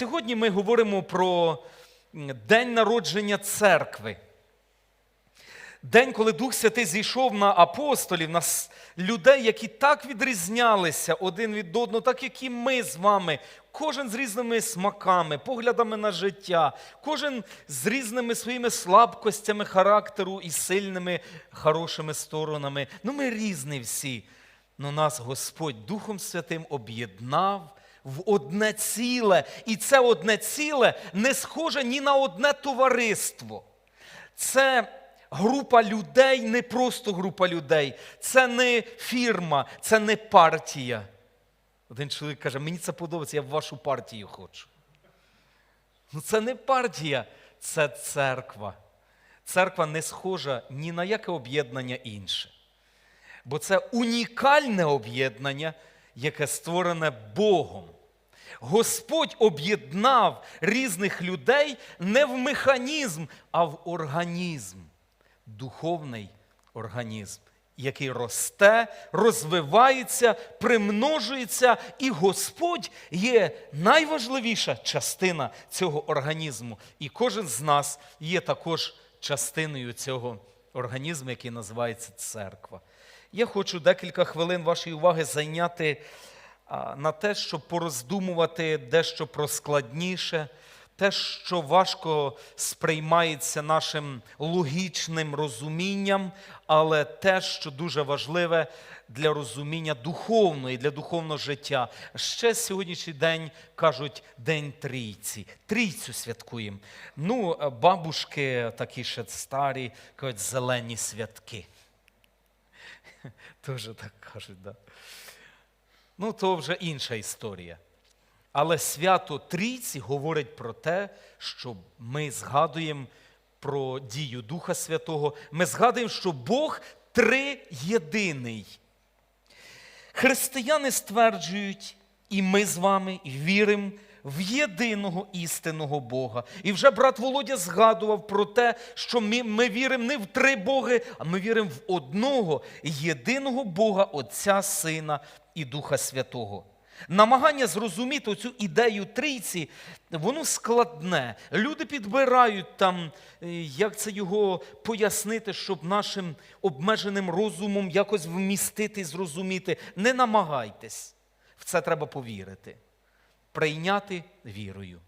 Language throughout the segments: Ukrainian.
Сьогодні ми говоримо про день народження церкви. День, коли Дух Святий зійшов на апостолів, на людей, які так відрізнялися один від одного, так як і ми з вами, кожен з різними смаками, поглядами на життя, кожен з різними своїми слабкостями характеру і сильними хорошими сторонами. Ну, ми різні всі. Но нас Господь Духом Святим об'єднав в одне ціле. І це одне ціле не схоже ні на одне товариство. Це група людей, не просто група людей. Це не фірма, це не партія. Один чоловік каже: мені це подобається, я в вашу партію хочу. Ну, це не партія, це церква. Церква не схожа ні на яке об'єднання інше. Бо це унікальне об'єднання, яке створене Богом. Господь об'єднав різних людей не в механізм, а в організм, духовний організм, який росте, розвивається, примножується, і Господь є найважливіша частина цього організму. І кожен з нас є також частиною цього організму, який називається церква. Я хочу декілька хвилин вашої уваги зайняти на те, щоб пороздумувати дещо про складніше, те, що важко сприймається нашим логічним розумінням, але те, що дуже важливе для розуміння духовного і для духовного життя. Ще сьогоднішній день кажуть День Трійці. Трійцю святкуємо. Ну, бабушки такі ще старі, кажуть, зелені святки. Теж так кажуть, да. Ну, то вже інша історія. Але свято Трійці говорить про те, що ми згадуємо про дію Духа Святого. Ми згадуємо, що Бог триєдиний. Християни стверджують, і ми з вами віримо в єдиного істинного Бога. І вже брат Володя згадував про те, що ми, ми віримо не в три Боги, а ми віримо в одного єдиного Бога, Отця, Сина і Духа Святого. Намагання зрозуміти цю ідею трійці, воно складне. Люди підбирають там, е, як це його пояснити, щоб нашим обмеженим розумом якось вмістити зрозуміти. Не намагайтесь. В це треба повірити. Прийняти вірою.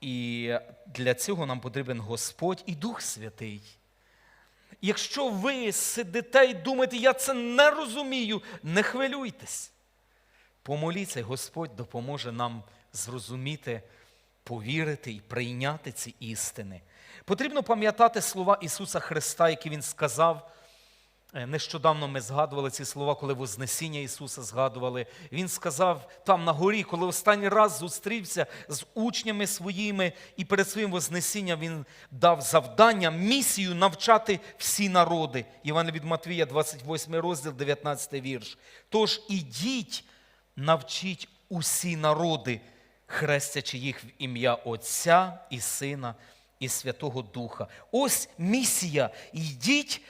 І для цього нам потрібен Господь і Дух Святий. Якщо ви сидите і думаєте, я це не розумію, не хвилюйтесь. Помоліться, Господь допоможе нам зрозуміти, повірити і прийняти ці істини. Потрібно пам'ятати слова Ісуса Христа, які Він сказав. Е, Нещодавно ми згадували ці слова, коли Вознесіння Ісуса згадували. Він сказав там на горі, коли останній раз зустрівся з учнями своїми, і перед своїм Вознесінням Він дав завдання, місію навчати всі народи. Івана від Матвія, 28 розділ, 19 вірш. Тож ідіть, навчіть усі народи, хрестячи їх в ім'я Отця і Сина і Святого Духа. Ось місія. Йдіть,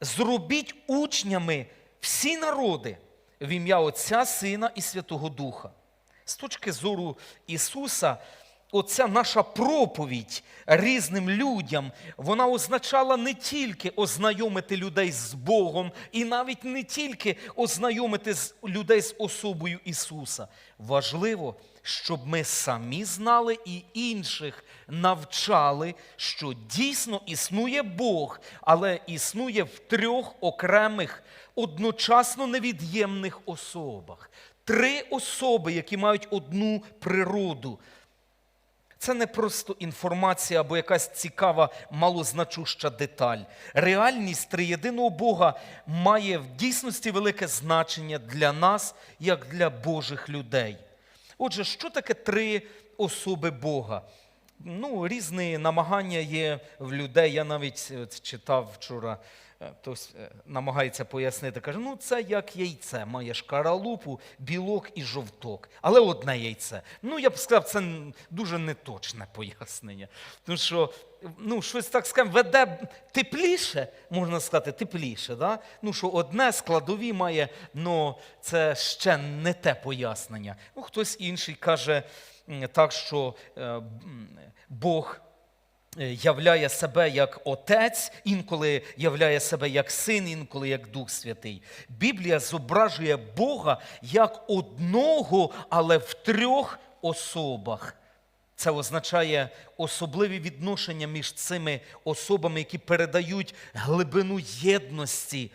зробіть учнями всі народи в ім'я Отця, Сина і Святого Духа. З точки зору Ісуса, оця наша проповідь різним людям, вона означала не тільки ознайомити людей з Богом, і навіть не тільки ознайомити людей з особою Ісуса. Важливо, щоб ми самі знали і інших навчали, що дійсно існує Бог, але існує в трьох окремих, одночасно невід'ємних особах. Три особи, які мають одну природу. Це не просто інформація або якась цікава, малозначуща деталь. Реальність триєдиного Бога має в дійсності велике значення для нас, як для Божих людей. Отже, що таке три особи Бога? Ну, різні намагання є в людей. Я навіть от, читав вчора, е, хтось е, намагається пояснити, каже, ну це як яйце, має шкаралупу, білок і жовток, але одне яйце. Ну, я б сказав, це дуже неточне пояснення. Тому що ну, щось так скажемо, веде тепліше, можна сказати, тепліше. Да? Ну, що одне складові має, ну це ще не те пояснення. Ну, хтось інший каже так, що е, Бог е, являє себе як Отець, інколи являє себе як син, інколи як Дух Святий. Біблія зображує Бога як одного, але в трьох особах. Це означає особливі відношення між цими особами, які передають глибину єдності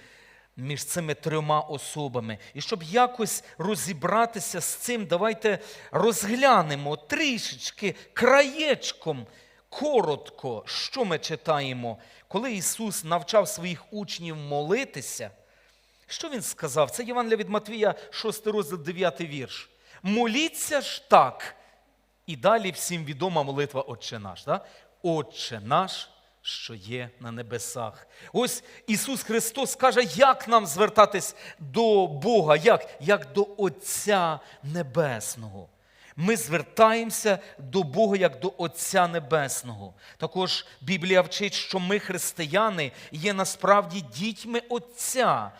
між цими трьома особами. І щоб якось розібратися з цим, давайте розглянемо трішечки краєчком, коротко, що ми читаємо, коли Ісус навчав своїх учнів молитися. Що він сказав? Це Євангелія від Матвія, 6 розділ, 9 вірш. Моліться ж так. І далі всім відома молитва Отче наш. Да? Отче наш, що є на небесах. Ось Ісус Христос каже, як нам звертатись до Бога, як, як до Отця Небесного. Ми звертаємося до Бога як до Отця Небесного. Також Біблія вчить, що ми, християни, є насправді дітьми Отця.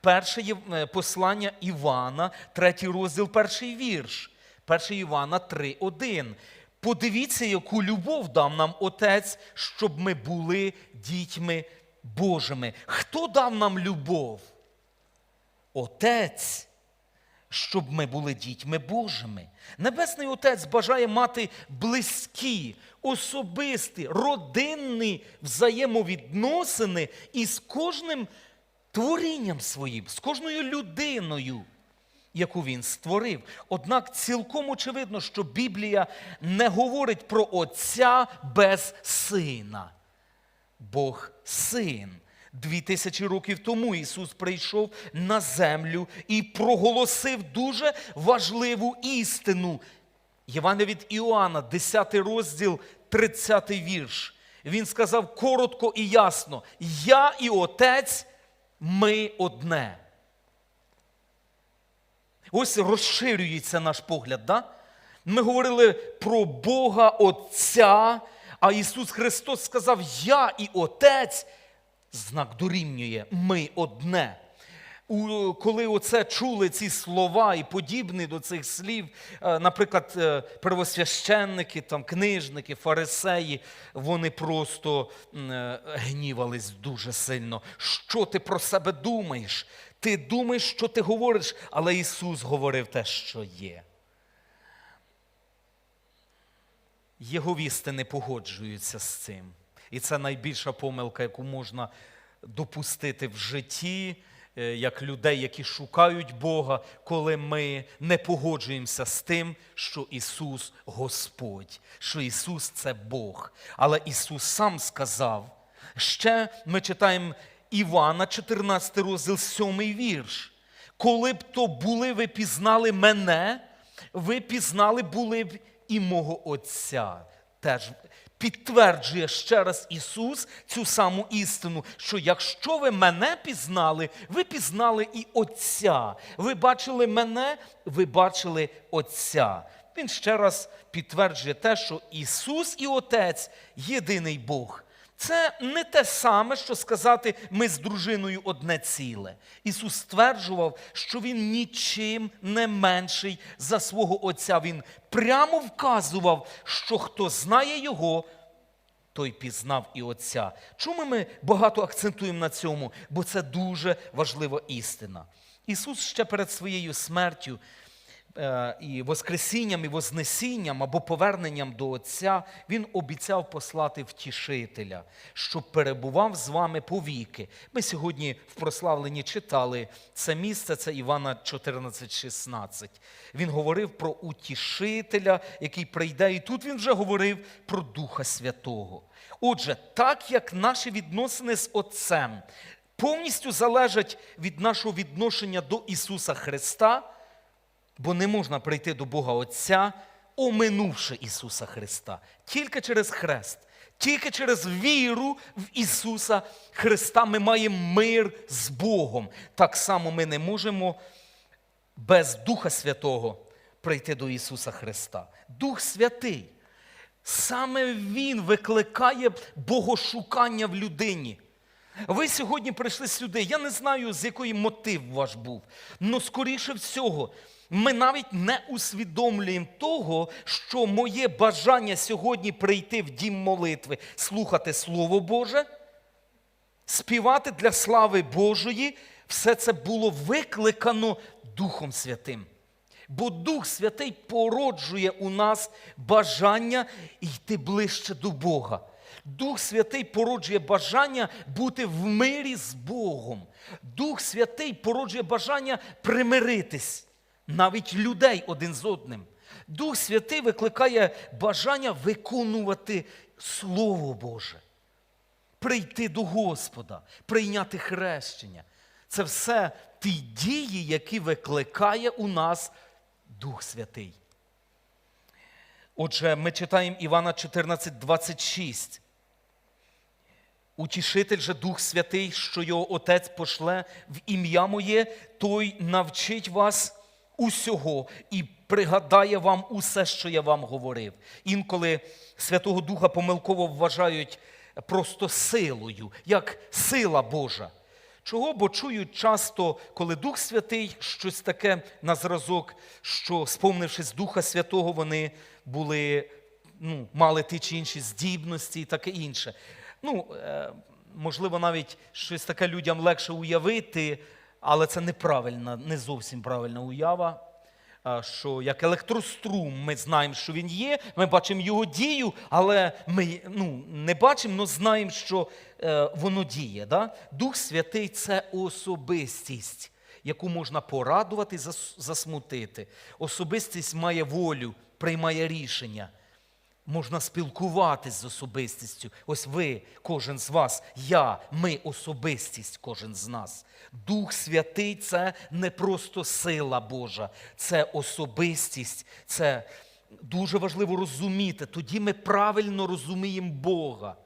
Перше е, послання Івана, третій розділ, перший вірш. 1 Івана 3:1. Подивіться, яку любов дав нам Отець, щоб ми були дітьми Божими. Хто дав нам любов? Отець, щоб ми були дітьми Божими. Небесний Отець бажає мати близькі, особисті, родинні взаємовідносини із кожним творінням своїм, з кожною людиною яку він створив. Однак цілком очевидно, що Біблія не говорить про Отця без сина. Бог син. Дві тисячі років тому Ісус прийшов на землю і проголосив дуже важливу істину. Євангелія від Іоанна, 10 розділ, 30 вірш. Він сказав коротко і ясно: Я і Отець, ми одне. Ось розширюється наш погляд. Да? Ми говорили про Бога Отця, а Ісус Христос сказав: Я і Отець, знак дорівнює, ми одне. Коли оце чули ці слова і подібні до цих слів, е, наприклад, е, первосвященники, там, книжники, фарисеї, вони просто е, гнівались дуже сильно. Що ти про себе думаєш? Ти думаєш, що ти говориш, але Ісус говорив те, що є. Єговісти не погоджуються з цим. І це найбільша помилка, яку можна допустити в житті, е, як людей, які шукають Бога, коли ми не погоджуємося з тим, що Ісус Господь, що Ісус це Бог. Але Ісус сам сказав, ще ми читаємо Івана, 14 розділ, 7 вірш. Коли б то були, ви пізнали мене, ви пізнали були б і мого Отця. Теж підтверджує ще раз Ісус цю саму істину, що якщо ви мене пізнали, ви пізнали і Отця. Ви бачили мене, ви бачили Отця. Він ще раз підтверджує те, що Ісус і Отець єдиний Бог. Це не те саме, що сказати ми з дружиною одне ціле. Ісус стверджував, що Він нічим не менший за свого Отця. Він прямо вказував, що хто знає Його, той пізнав і Отця. Чому ми багато акцентуємо на цьому? Бо це дуже важлива істина. Ісус ще перед своєю смертю і Воскресінням, і Вознесінням або поверненням до Отця, Він обіцяв послати втішителя, щоб перебував з вами повіки. Ми сьогодні в прославленні читали це місце, це Івана 14,16. Він говорив про утішителя, який прийде, і тут він вже говорив про Духа Святого. Отже, так як наші відносини з Отцем повністю залежать від нашого відношення до Ісуса Христа, бо не можна прийти до Бога Отця оминувши Ісуса Христа. Тільки через хрест, тільки через віру в Ісуса Христа ми маємо мир з Богом. Так само ми не можемо без Духа Святого прийти до Ісуса Христа. Дух Святий. Саме Він викликає богошукання в людині. Ви сьогодні прийшли сюди. Я не знаю, з якої мотив ваш був. але скоріше всього, ми навіть не усвідомлюємо того, що моє бажання сьогодні прийти в дім молитви, слухати Слово Боже, співати для слави Божої, все це було викликано Духом Святим. Бо Дух Святий породжує у нас бажання йти ближче до Бога. Дух Святий породжує бажання бути в мирі з Богом. Дух Святий породжує бажання примиритись, навіть людей один з одним. Дух Святий викликає бажання виконувати Слово Боже прийти до Господа, прийняти хрещення. Це все ті дії, які викликає у нас Дух Святий. Отже, ми читаємо Івана 14, 26. Утішитель же Дух Святий, що його Отець пошле в ім'я моє, той навчить вас усього і пригадає вам усе, що я вам говорив. Інколи Святого Духа помилково вважають просто силою, як сила Божа. Чого? Бо чують часто, коли Дух Святий щось таке на зразок, що, сповнившись Духа Святого, вони були, ну, мали ті чи інші здібності і таке інше. Ну, е, можливо, навіть щось таке людям легше уявити, але це неправильна, не зовсім правильна уява. Що як електрострум, ми знаємо, що він є, ми бачимо його дію, але ми ну, не бачимо, але знаємо, що е, воно діє. Да? Дух Святий це особистість, яку можна порадувати, зас- засмутити. Особистість має волю, приймає рішення. Можна спілкуватись з особистістю. Ось ви, кожен з вас, я, ми особистість, кожен з нас. Дух Святий це не просто сила Божа, це особистість, це дуже важливо розуміти. Тоді ми правильно розуміємо Бога.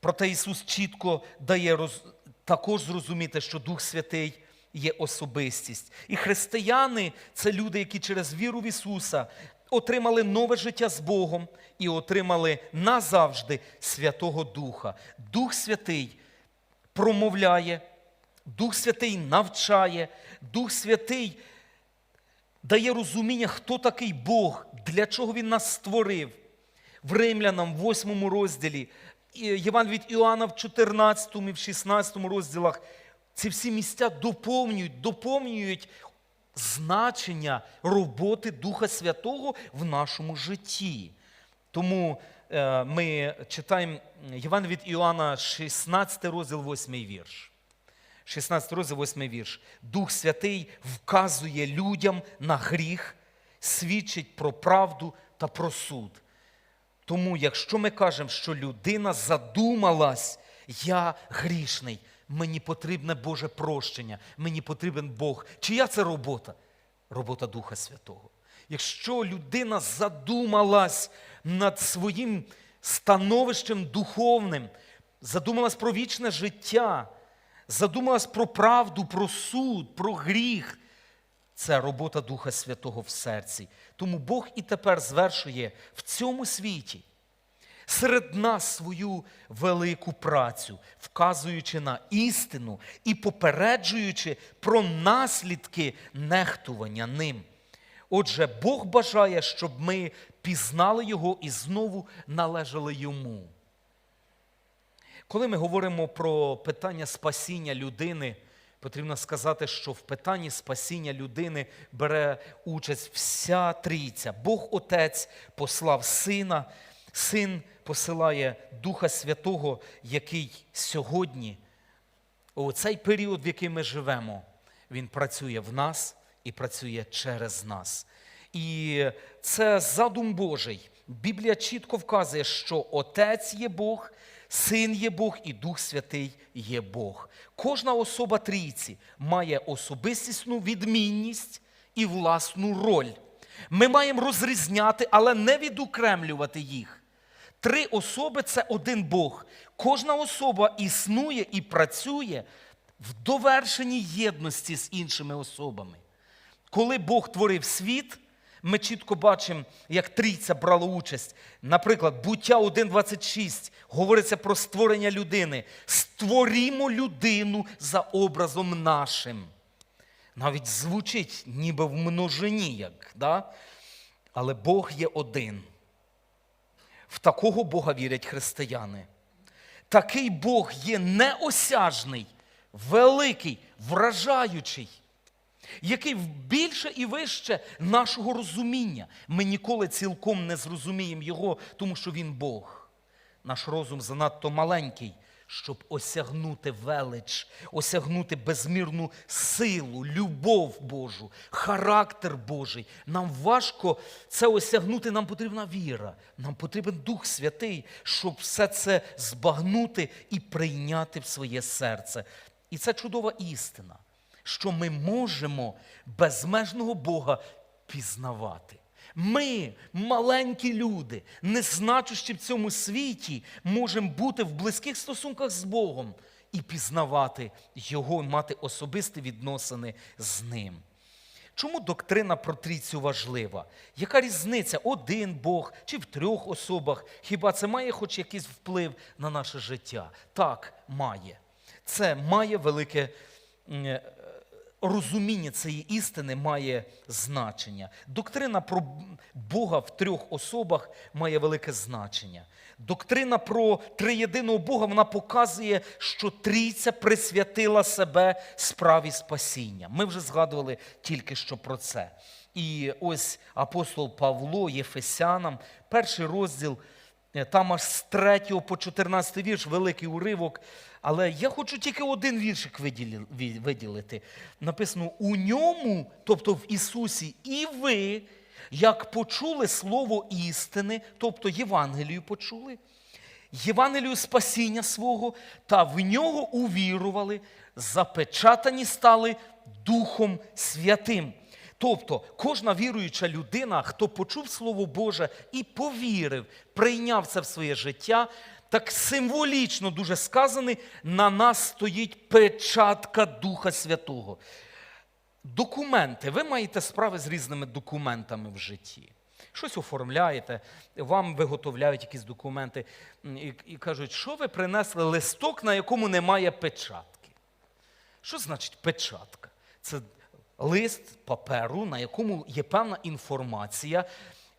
Проте Ісус чітко дає роз... також зрозуміти, що Дух Святий є особистість. І християни це люди, які через віру в Ісуса отримали нове життя з Богом і отримали назавжди Святого Духа. Дух Святий промовляє, Дух Святий навчає, Дух Святий дає розуміння, хто такий Бог, для чого Він нас створив. В Римлянам, в 8 розділі, Єван від Іоанна в 14 і в 16 розділах ці всі місця доповнюють, доповнюють значення роботи Духа Святого в нашому житті. Тому е, ми читаємо Єван від Іоанна, 16 розділ, 8 вірш. 16 розділ, 8 вірш. Дух Святий вказує людям на гріх, свідчить про правду та про суд. Тому, якщо ми кажемо, що людина задумалась, я грішний, мені потрібне Боже прощення, мені потрібен Бог. Чия це робота? Робота Духа Святого. Якщо людина задумалась над своїм становищем духовним, задумалась про вічне життя, задумалась про правду, про суд, про гріх, це робота Духа Святого в серці. Тому Бог і тепер звершує в цьому світі серед нас свою велику працю, вказуючи на істину і попереджуючи про наслідки нехтування ним. Отже, Бог бажає, щоб ми пізнали Його і знову належали Йому. Коли ми говоримо про питання спасіння людини, потрібно сказати, що в питанні спасіння людини бере участь вся трійця. Бог Отець послав Сина, Син посилає Духа Святого, який сьогодні, у цей період, в який ми живемо, Він працює в нас і працює через нас. І це задум Божий. Біблія чітко вказує, що Отець є Бог, Син є Бог і Дух Святий є Бог. Кожна особа трійці має особистісну відмінність і власну роль. Ми маємо розрізняти, але не відокремлювати їх. Три особи це один Бог. Кожна особа існує і працює в довершеній єдності з іншими особами. Коли Бог творив світ, ми чітко бачимо, як трійця брала участь. Наприклад, буття 1.26 говориться про створення людини. Створімо людину за образом нашим. Навіть звучить ніби в множині, як, да? але Бог є один. В такого Бога вірять християни. Такий Бог є неосяжний, великий, вражаючий, який більше і вище нашого розуміння. Ми ніколи цілком не зрозуміємо Його, тому що Він Бог. Наш розум занадто маленький, щоб осягнути велич, осягнути безмірну силу, любов Божу, характер Божий. Нам важко це осягнути, нам потрібна віра, нам потрібен Дух Святий, щоб все це збагнути і прийняти в своє серце. І це чудова істина, що ми можемо безмежного Бога пізнавати. Ми, маленькі люди, незначущі в цьому світі, можемо бути в близьких стосунках з Богом і пізнавати Його, мати особисті відносини з Ним. Чому доктрина про трійцю важлива? Яка різниця один Бог чи в трьох особах? Хіба це має хоч якийсь вплив на наше життя? Так, має. Це має велике е, розуміння цієї істини має значення. Доктрина про Бога в трьох особах має велике значення. Доктрина про триєдиного Бога вона показує, що трійця присвятила себе справі спасіння. Ми вже згадували тільки що про це. І ось апостол Павло Єфесянам, перший розділ, там аж з 3 по 14 вірш, великий уривок. Але я хочу тільки один віршик виділити. Написано: у ньому, тобто в Ісусі, і ви, як почули слово істини, тобто Євангелію почули, Євангелію спасіння свого, та в нього увірували, запечатані стали Духом Святим. Тобто кожна віруюча людина, хто почув Слово Боже і повірив, прийняв це в своє життя, так символічно дуже сказаний, на нас стоїть печатка Духа Святого. Документи. Ви маєте справи з різними документами в житті. Щось оформляєте, вам виготовляють якісь документи і, і кажуть, що ви принесли листок, на якому немає печатки. Що значить печатка? Це лист паперу, на якому є певна інформація,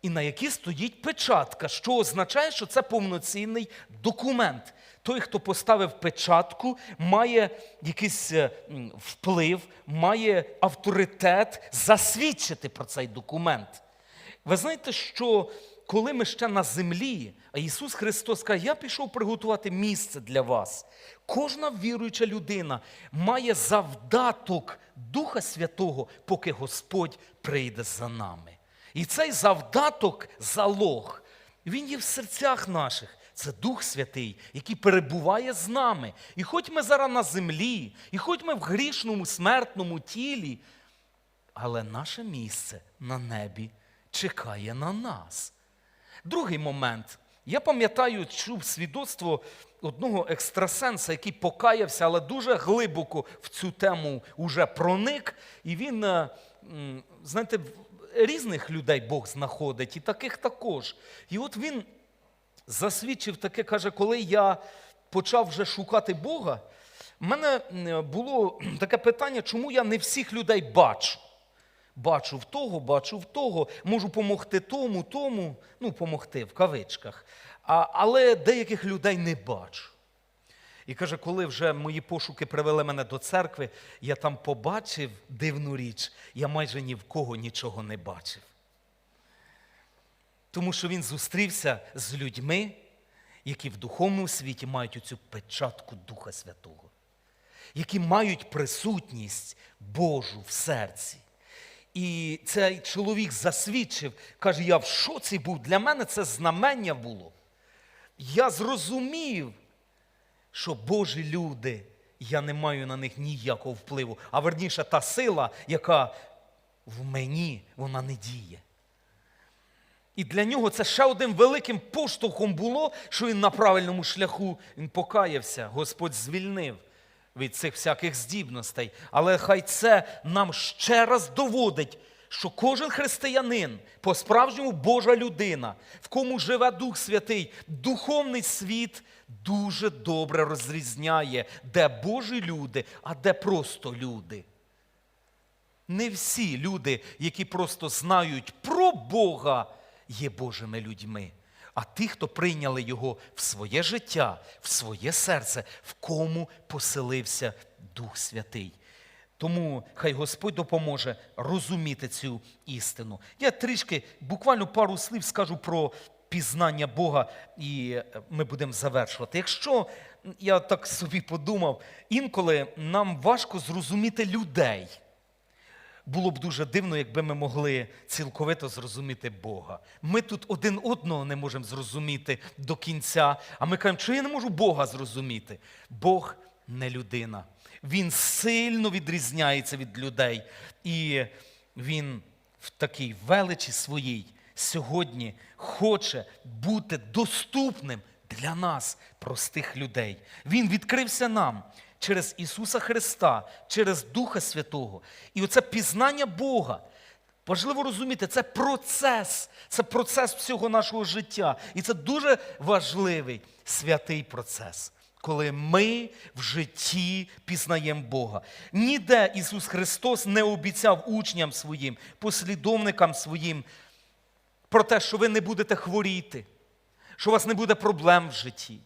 і на якій стоїть печатка, що означає, що це повноцінний документ. Той, хто поставив печатку, має якийсь е, вплив, має авторитет засвідчити про цей документ. Ви знаєте, що коли ми ще на землі, а Ісус Христос каже, я пішов приготувати місце для вас. Кожна віруюча людина має завдаток Духа Святого, поки Господь прийде за нами. І цей завдаток залог, він є в серцях наших. Це Дух Святий, який перебуває з нами. І хоч ми зараз на землі, і хоч ми в грішному смертному тілі, але наше місце на небі чекає на нас. Другий момент. Я пам'ятаю, чув свідоцтво одного екстрасенса, який покаявся, але дуже глибоко в цю тему вже проник. І він, е, знаєте, різних людей Бог знаходить, і таких також. І от він засвідчив таке, каже, коли я почав вже шукати Бога, в мене було таке питання, чому я не всіх людей бачу. Бачу в того, бачу в того, можу помогти тому, тому, ну, помогти в кавичках. Але деяких людей не бачу. І каже, коли вже мої пошуки привели мене до церкви, я там побачив дивну річ, я майже ні в кого нічого не бачив. Тому що він зустрівся з людьми, які в духовному світі мають оцю печатку Духа Святого, які мають присутність Божу в серці. І цей чоловік засвідчив, каже, я в шоці був. Для мене це знамення було. Я зрозумів, що Божі люди, я не маю на них ніякого впливу. А верніше, та сила, яка в мені, вона не діє. І для нього це ще одним великим поштовхом було, що він на правильному шляху він покаявся. Господь звільнив від цих всяких здібностей. Але хай це нам ще раз доводить, що кожен християнин, по-справжньому Божа людина, в кому живе Дух Святий, духовний світ дуже добре розрізняє, де Божі люди, а де просто люди. Не всі люди, які просто знають про Бога, є Божими людьми. А ті, хто прийняли Його в своє життя, в своє серце, в кому поселився Дух Святий. Тому хай Господь допоможе розуміти цю істину. Я трішки, буквально пару слів скажу про пізнання Бога, і е, ми будемо завершувати. Якщо я так собі подумав, інколи нам важко зрозуміти людей. Було б дуже дивно, якби ми могли цілковито зрозуміти Бога. Ми тут один одного не можемо зрозуміти до кінця, а ми кажемо, що я не можу Бога зрозуміти. Бог не людина. Він сильно відрізняється від людей. І він в такій величі своїй сьогодні хоче бути доступним для нас, простих людей. Він відкрився нам через Ісуса Христа, через Духа Святого. І оце пізнання Бога. Важливо розуміти, це процес, це процес всього нашого життя. І це дуже важливий святий процес, коли ми в житті пізнаємо Бога. Ніде Ісус Христос не обіцяв учням своїм, послідовникам своїм про те, що ви не будете хворіти, що у вас не буде проблем в житті,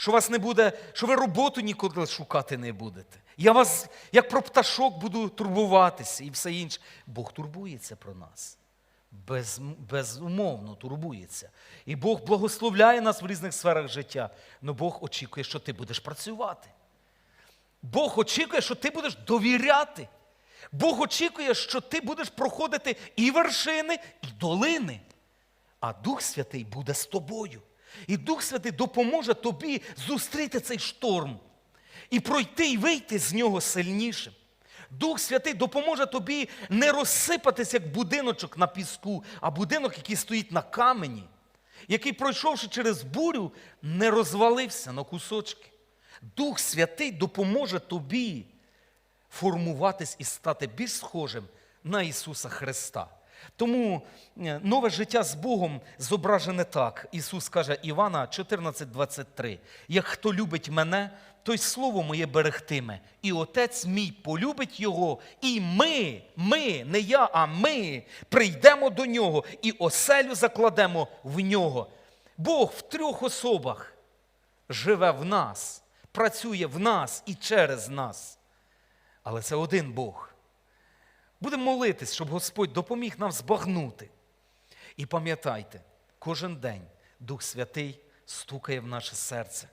що вас не буде, що ви роботу ніколи шукати не будете. Я вас, як про пташок, буду турбуватися і все інше. Бог турбується про нас. Без, безумовно турбується. І Бог благословляє нас в різних сферах життя. але Бог очікує, що ти будеш працювати. Бог очікує, що ти будеш довіряти. Бог очікує, що ти будеш проходити і вершини, і долини. А Дух Святий буде з тобою. І Дух Святий допоможе тобі зустріти цей шторм і пройти і вийти з нього сильнішим. Дух Святий допоможе тобі не розсипатись, як будиночок на піску, а будинок, який стоїть на камені, який, пройшовши через бурю, не розвалився на кусочки. Дух Святий допоможе тобі формуватись і стати більш схожим на Ісуса Христа. Тому е, нове життя з Богом зображене так. Ісус каже Івана 14,23. Як хто любить мене, той слово моє берегтиме, і Отець мій полюбить його, і ми, ми, не я, а ми прийдемо до нього і оселю закладемо в нього. Бог в трьох особах живе в нас, працює в нас і через нас. Але це один Бог. Будемо молитись, щоб Господь допоміг нам збагнути. І пам'ятайте, кожен день Дух Святий стукає в наше серце.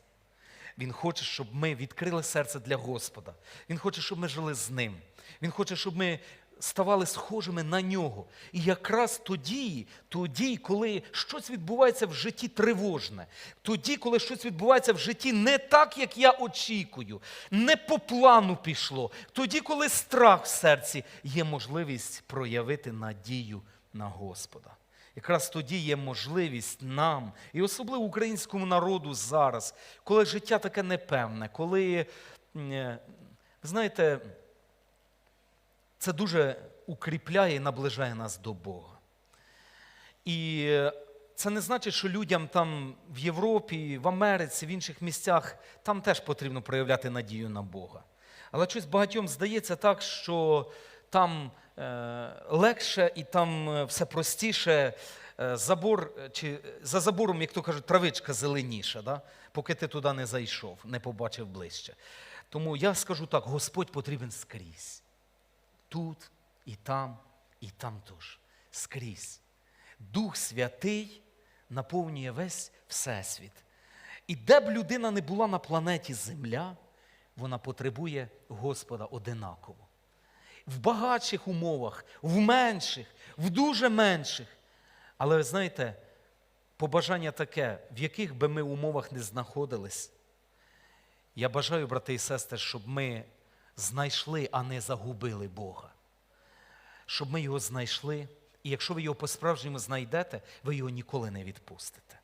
Він хоче, щоб ми відкрили серце для Господа. Він хоче, щоб ми жили з ним. Він хоче, щоб ми ставали схожими на нього. І якраз тоді, тоді, коли щось відбувається в житті тривожне, тоді, коли щось відбувається в житті не так, як я очікую, не по плану пішло, тоді, коли страх в серці, є можливість проявити надію на Господа. Якраз тоді є можливість нам, і особливо українському народу зараз, коли життя таке непевне, коли, е, знаєте, це дуже укріпляє і наближає нас до Бога. І е, це не значить, що людям там в Європі, в Америці, в інших місцях там теж потрібно проявляти надію на Бога. Але щось багатьом здається так, що там е, легше і там е, все простіше. Е, забор, чи за забором, як то кажуть, травичка зеленіша, да? поки ти туди не зайшов, не побачив ближче. Тому я скажу так: Господь потрібен скрізь. Тут, і там, і там теж. Скрізь. Дух Святий наповнює весь Всесвіт. І де б людина не була на планеті Земля, вона потребує Господа одинаково. В багатших умовах, в менших, в дуже менших. Але ви знаєте, побажання таке, в яких би ми умовах не знаходились. Я бажаю, брати і сестри, щоб ми знайшли, а не загубили Бога. Щоб ми його знайшли, І якщо ви його по-справжньому знайдете, ви його ніколи не відпустите.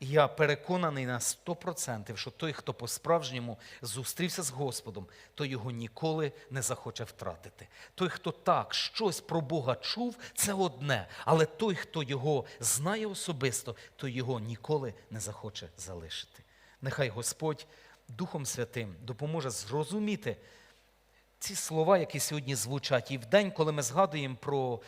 Я переконаний на 100%, що той, хто по-справжньому зустрівся з Господом, той його ніколи не захоче втратити. Той, хто так щось про Бога чув, це одне. Але той, хто його знає особисто, той його ніколи не захоче залишити. Нехай Господь Духом Святим допоможе зрозуміти ці слова, які сьогодні звучать, і в день, коли ми згадуємо про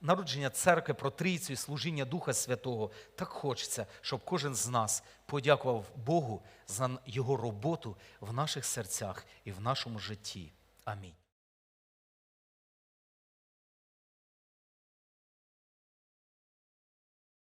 народження церкви, про трійцю і служіння Духа Святого, так хочеться, щоб кожен з нас подякував Богу за його роботу в наших серцях і в нашому житті. Амінь.